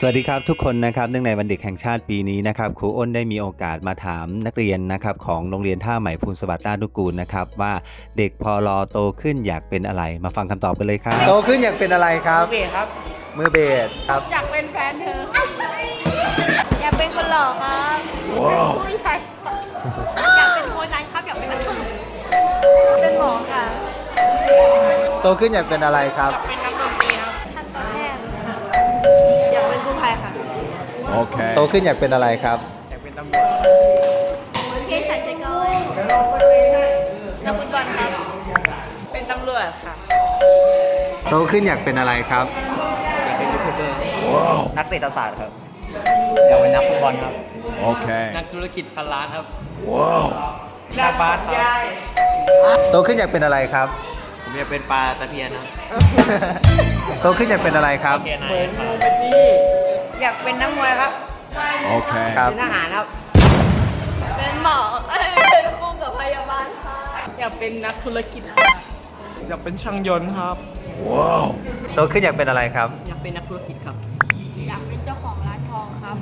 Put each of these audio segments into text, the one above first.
สวัสดีครับทุกคนนะครับเนื่องในวันเด็กแห่งชาติปีนี้นะครับครูอ้นได้มีโอกาสมาถามนักเรียนนะครับของโรงเรียนท่าใหม่ภูลสวัสดิ์ราชนุกูลนะครับว่าเด็กพอลอโตขึ้นอยากเป็นอะไร มาฟังคำตอบกันเลยครับโตขึ้นอยากเป็นอะไรครับ เบสครับมือเบสครับ อยากเป็นแฟนเธอ อยากเป็นคนหล่อครับผู้ใหญ่อยากเป็นโคนนั้นครับ อยากเป็นนักสืบเป็นหมอค่ะ โตขึ้นอยากเป็นอะไรครับ อยากเป็น โตขึ้นอยากเป็นอะไรครับ อยากเป็นตำรวจเภสัชกรนักฟุตบอลครับ เป็นตำรวจค่ะ โตขึ้นอยากเป็นอะไรครับ อยากเป็นยูทูบเบอร์ นักเศรษฐศาสตร์ครับ อยากเป็นนักฟุตบอลครับนักธุรกิจพันล้านครับนักบาสครับ โตขึ้นอยากเป็นอะไรครับ ผมอยากเป็นปลาตะเพียนครับโตขึ้นอยากเป็นอะไรครับ เหมือนงูเป็นนี่ อยากเป็นนักมวยครับครับ เป็นทหารครับ เป็นหมอเป็นครูกับพยาบาลค่ะ อยากเป็นนักธุรกิจค่ะ อยากเป็นช่างยนต์ครับ โตขึ้นอยากเป็นอะไรครับอยากเป็นนักธุรกิจครับ อยากเป็นเจ้าของร้านทองครับ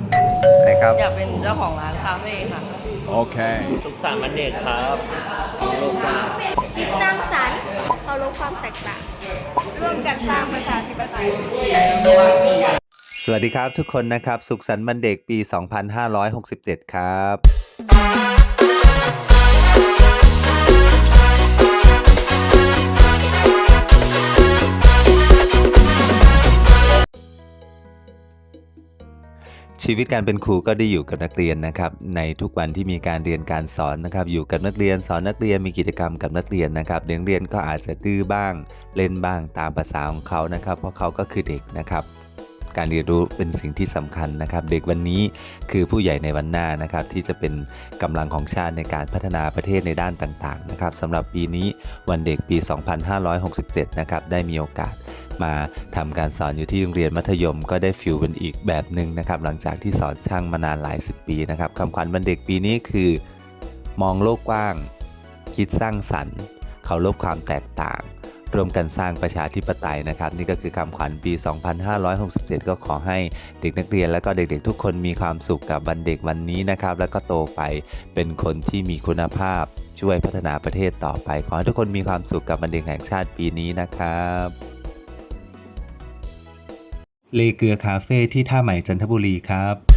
ไหนครับ อยากเป็นเจ้าของร้านคาเฟ่ค่ะสุขสันต์วันเด็กครับ คิดสร้างสรรค์เคารพความแตกต่าง ร่วมกันสร้างประชาธิปไตย สวัสดีครับทุกคนนะครับ สุขสันต์วันเด็กปี 2567 ครับชีวิตการเป็นครูก็ได้อยู่กับนักเรียนนะครับ ในทุกวันที่มีการเรียนการสอนนะครับ อยู่กับนักเรียนสอนนักเรียนมีกิจกรรมกับนักเรียนนะครับเด็กเรียนก็อาจจะดื้อบ้าง เล่นบ้างตามภาษาของเขานะครับ เพราะเขาก็คือเด็กนะครับ การเรียนรู้เป็นสิ่งที่สำคัญนะครับ เด็กวันนี้คือผู้ใหญ่ในวันหน้านะครับ ที่จะเป็นกำลังของชาติในการพัฒนาประเทศในด้านต่างๆนะครับสำหรับปีนี้วันเด็กปี 2567 นะครับได้มีโอกาสมาทำการสอนอยู่ที่โรงเรียนมัธยม ก็ได้ฟิลเป็นอีกแบบหนึ่งนะครับ หลังจากที่สอนช่างมานานหลายสิบปีนะครับคำขวัญวันเด็กปีนี้คือ มองโลกกว้าง คิดสร้างสรรค์ เคารพความแตกต่าง ร่วมกันสร้างประชาธิปไตยนะครับ นี่ก็คือคำขวัญปี 2567 ก็ขอให้เด็กนักเรียนและก็เด็กๆ ทุกคนมีความสุขกับวันเด็กวันนี้นะครับ แล้วก็โตไปเป็นคนที่มีคุณภาพช่วยพัฒนาประเทศต่อไป ขอให้ทุกคนมีความสุขกับวันเด็กแห่งชาติปีนี้นะครับเลเกลือคาเฟ่ที่ท่าใหม่จันทบุรีครับ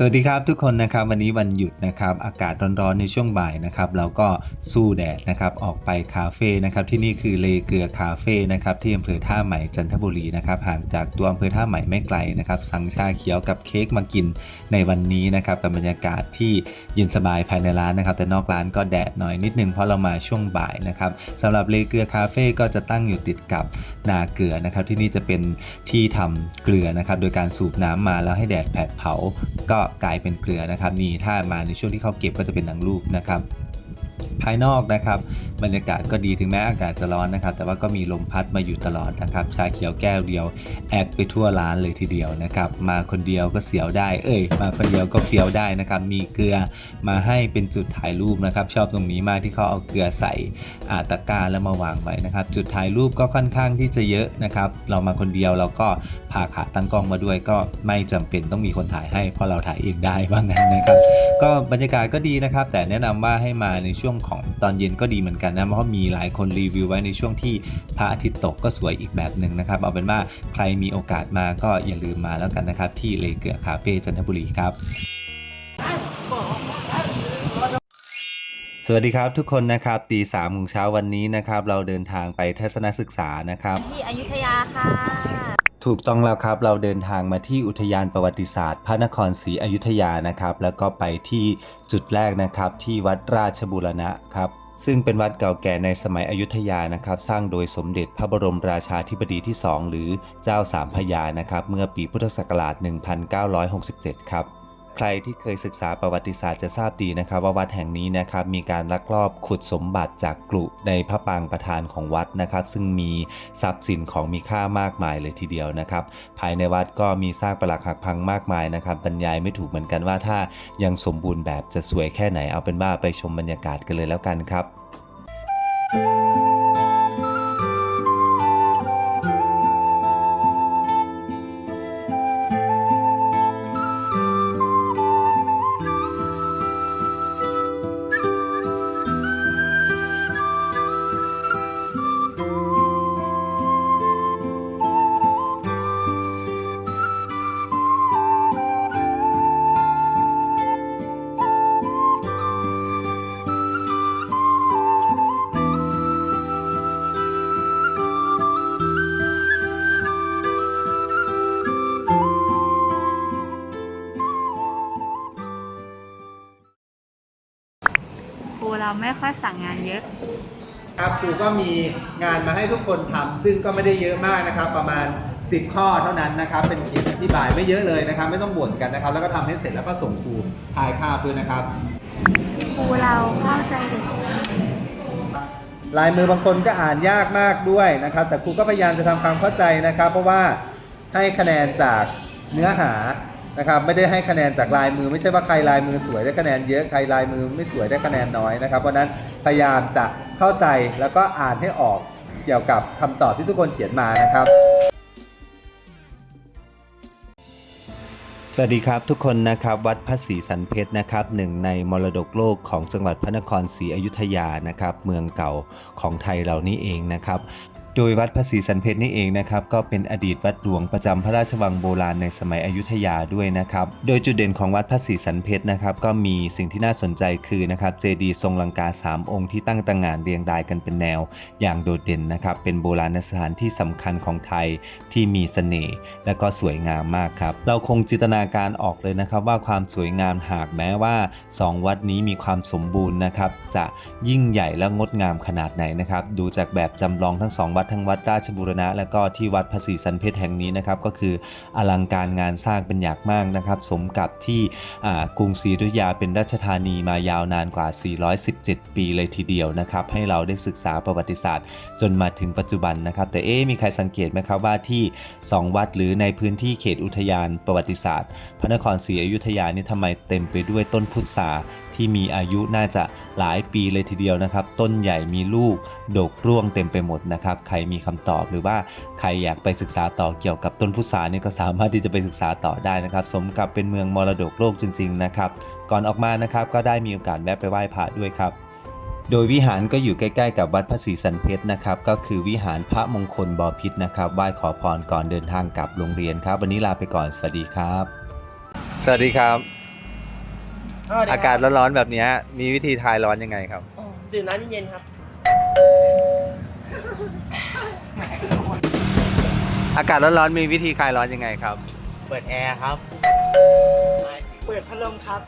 สวัสดีครับทุกคนนะครับวันนี้วันหยุดนะครับอากาศร้อนๆในช่วงบ่ายนะครับเราก็สู้แดดนะครับออกไปคาเฟ่นะครับที่นี่คือเลเกลือคาเฟ่นะครับที่อำเภอท่าใหม่จันทบุรีนะครับห่างจากตัวอำเภอท่าใหม่ไม่ไกลนะครับสั่งชาเขียวกับเค้กมากินในวันนี้นะครับกับบรรยากาศที่เย็นสบายภายในร้านนะครับแต่นอกร้านก็แดดหน่อยนิดนึงเพราะเรามาช่วงบ่ายนะครับสำหรับเลเกลือคาเฟ่ก็จะตั้งอยู่ติดกับนาเกลือนะครับที่นี่จะเป็นที่ทำเกลือนะครับโดยการสูบน้ำมาแล้วให้แดดแผดเผาก็กลายเป็นเกลือนะครับนี่ถ้ามาในช่วงที่เขาเก็บก็จะเป็นหนังลูกนะครับ ภายนอกนะครับบรรยากาศก็ดีถึงแม้อากาศจะร้อนนะครับ แต่ว่าก็มีลมพัดมาอยู่ตลอดนะครับ ชาเขียวแก้วเดียวแอกไปทั่วร้านเลยทีเดียวนะครับ มาคนเดียวก็เสียวได้ เอ้ย มาคนเดียวก็เฟี้ยวได้นะครับ มีเกลือมาให้เป็นจุดถ่ายรูปนะครับ ชอบตรงนี้มากที่เขาเอาเกลือใส่อาตะกร้าแล้วมาวางไว้นะครับ จุดถ่ายรูปก็ค่อนข้างที่จะเยอะนะครับ เรามาคนเดียวเราก็พาขาตั้งกล้องมาด้วย ก็ไม่จำเป็นต้องมีคนถ่ายให้เพราะเราถ่ายเองได้ว่างั้นนะครับ ก็บรรยากาศก็ดีนะครับ แต่แนะนำว่าให้มาในช่วงของตอนเย็นก็ดีเหมือนกันนะเพราะมีหลายคนรีวิวไว้ในช่วงที่พระอาทิตย์ตกก็สวยอีกแบบหนึ่งนะครับ เอาเป็นว่าใครมีโอกาสมาก็อย่าลืมมาแล้วกันนะครับ ที่เลเกือคาเฟ่จันทบุรีครับสวัสดีครับทุกคนนะครับตีสามของเช้าวันนี้นะครับ เราเดินทางไปทัศนศึกษานะครับ ที่อยุธยาค่ะ ถูกต้องแล้วครับเราเดินทางมาที่อุทยานประวัติศาสตร์ พระนครศรีอยุธยานะครับ แล้วก็ไปที่จุดแรกนะครับที่วัดราชบูรณะครับซึ่งเป็นวัดเก่าแก่ในสมัยอยุธยานะครับ สร้างโดยสมเด็จพระบรมราชาธิบดีที่ 2 หรือเจ้าสามพระยานะครับ เมื่อปีพุทธศักราช 1967 ครับ ใครที่เคยศึกษาประวัติศาสตร์จะทราบดีนะครับว่าวัดแห่งนี้นะครับมีการลักลอบขุดสมบัติจากกรุในพระปางประธานของวัดนะครับ ซึ่งมีทรัพย์สินของมีค่ามากมายเลยทีเดียวนะครับ ภายในวัดก็มีซากปรักหักพังมากมายนะครับบรรยายไม่ถูกเหมือนกันว่าถ้ายังสมบูรณ์แบบจะสวยแค่ไหนเอาเป็นว่าไปชมบรรยากาศกันเลยแล้วกันครับค รูเราไม่ค่อยสั่งงานเยอะ ครับครูก็มีงานมาให้ทุกคนทำซึ่งก็ไม่ได้เยอะมากนะครับ ประมาณ 10 ข้อเท่านั้นนะครับ เป็นเขียนอธิบายไม่เยอะเลยนะครับ ไม่ต้องบ่นกันนะครับ แล้วก็ทำให้เสร็จแล้วก็ส่งครูถ่ายคาบด้วยนะครับ ครูเราเข้าใจเด็กลายมือบางคนก็อ่านยากมากด้วยนะครับ แต่ครูก็พยายามจะทำความเข้าใจนะครับ เพราะว่าให้คะแนนจากเนื้อหา นะครับไม่ได้ให้คะแนนจากลายมือ ไม่ใช่ว่าใครลายมือสวยได้คะแนนเยอะใครลายมือไม่สวยได้คะแนนน้อยนะครับเพราะนั้นพยายามจะเข้าใจแล้วก็อ่านให้ออกเกี่ยวกับคำตอบที่ทุกคนเขียนมานะครับ สวัสดีครับทุกคนนะครับ วัดพระศรีสันเพชรนะครับหนึ่งในมรดกโลกของจังหวัดพระนครศรีอยุธยานะครับ เมืองเก่าของไทยเรานี่เองนะครับ โดยวัดพระศรีสันเพชรนี่เองนะครับก็เป็นอดีตวัดหลวงประจำพระราชวังโบราณในสมัยอยุธยาด้วยนะครับ โดยจุดเด่นของวัดพระศรีสันเพชรนะครับก็มีสิ่งที่น่าสนใจคือนะครับเจดีย์ทรงลังกาสามองค์ที่ตั้งต่างงานเรียงรายกันเป็นแนว อย่างโดดเด่นนะครับเป็นโบราณสถานที่สำคัญของไทยที่มีเสน่ห์และก็สวยงามมากครับเราคงจินตนาการออกเลยนะครับว่าความสวยงามหากแม้ว่า 2 วัดนี้มีความสมบูรณ์นะครับจะยิ่งใหญ่และงดงามขนาดไหนนะครับดูจากแบบจำลองทั้งสองวัดทั้งวัดราชบูรณะ และก็ที่วัดภาษีสันเพชรแห่งนี้นะครับก็คืออลังการงานสร้างเป็นอย่างมากนะครับ สมกับที่กรุงศรีอยุธยาเป็นราชธานีมายาวนานกว่า 417 ปีเลยทีเดียวนะครับ ให้เราได้ศึกษาประวัติศาสตร์ จนมาถึงปัจจุบันนะครับ แต่เอ๊มีใครสังเกตไหมครับว่าที่ 2 วัดหรือในพื้นที่เขตอุทยานประวัติศาสตร์ พระนครศรีอยุธยานี่ทำไมเต็มไปด้วยต้นพุทรา ที่มีอายุน่าจะหลายปีเลยทีเดียวนะครับ ต้นใหญ่มีลูกดกร่วงเต็มไปหมดนะครับ ใครมีคำตอบหรือว่าใครอยากไปศึกษาต่อเกี่ยวกับต้นพุทรานี่ก็สามารถที่จะไปศึกษาต่อได้นะครับ สมกับเป็นเมืองมรดกโลกจริง ๆ นะครับ ก่อนออกมานะครับก็ได้มีโอกาสแวะไปไหว้พระด้วยครับโดยวิหารก็อยู่ใกล้ๆกับวัดพระศรีสันเพชรนะครับ ก็คือวิหารพระมงคลบอพิษนะครับไหว้ขอพรก่อนเดินทางกลับโรงเรียนครับ วันนี้ลาไปก่อนสวัสดีครับ สวัสดีครับ อากาศร้อนๆแบบนี้มีวิธีทายร้อนยังไงครับดื่มน้ำเย็นๆครับ อากาศร้อนๆมีวิธีคลายร้อนยังไงครับ เปิดแอร์ครับ เปิดพัดลมครับ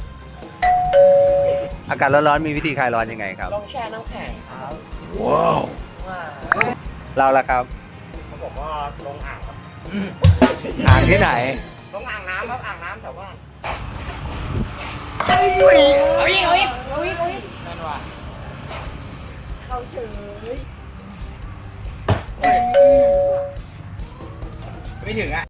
อากาศร้อนๆมีวิธีคลายร้อนยังไงครับลองแช่น้ำแข็งครับว้าวว่าเราละครับเขาบอกว่าลงอ่างครับอ่างที่ไหนลงอ่างน้ำครับอ่างน้ำแถวบ้าน เอาอีกเอาอีกเอาอีกเอาอีกนั่นว่ะเข้าเฉย ไม่ถึงอะ